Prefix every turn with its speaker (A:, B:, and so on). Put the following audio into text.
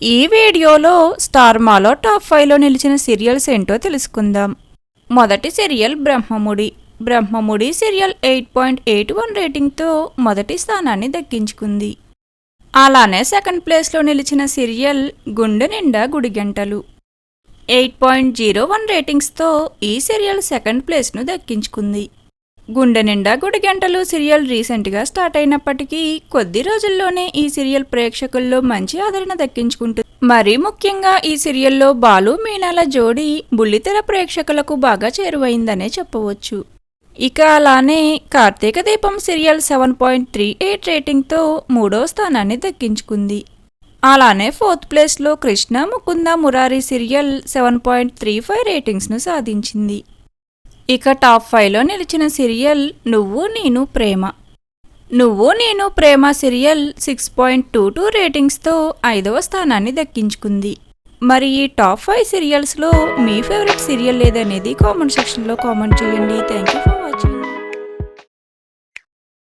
A: ఈ వీడియోలో స్టార్ మాలో టాప్ ఫైవ్లో నిలిచిన సీరియల్స్ ఏంటో తెలుసుకుందాం. మొదటి serial Brahmamudi. Brahmamudi serial eight point eight one రేటింగ్తో మొదటి స్థానాన్ని దక్కించుకుంది. అలానే సెకండ్ ప్లేస్లో నిలిచిన serial Gunde Ninda Gudigantalu eight point zero one రేటింగ్స్తో ఈ సీరియల్ సెకండ్ ప్లేస్ను దక్కించుకుంది. గుండె నిండా గుడిగంటలు సీరియల్ రీసెంట్గా స్టార్ట్ అయినప్పటికీ కొద్ది రోజుల్లోనే ఈ సీరియల్ ప్రేక్షకుల్లో మంచి ఆదరణ దక్కించుకుంటుంది మరీ ముఖ్యంగా ఈ సీరియల్లో బాలు మీనాల జోడీ బుల్లితెర ప్రేక్షకులకు బాగా చేరువైందనే చెప్పవచ్చు. ఇక అలానే Karthika Deepam serial seven point three eight రేటింగ్తో మూడో స్థానాన్ని దక్కించుకుంది. అలానే ఫోర్త్ ప్లేస్లో Krishna Mukunda Murari serial seven point three five రేటింగ్స్ను సాధించింది. ఇక టాప్ ఫైవ్లో నిలిచిన సీరియల్ నువ్వు Nenu Prema. Nuvvu Nenu Prema serial six point two two రేటింగ్స్తో ఐదవ స్థానాన్ని దక్కించుకుంది. మరి ఈ టాప్ ఫైవ్ సీరియల్స్లో మీ ఫేవరెట్ సీరియల్ లేదనేది కామెంట్ సెక్షన్లో కామెంట్ చేయండి. Thank you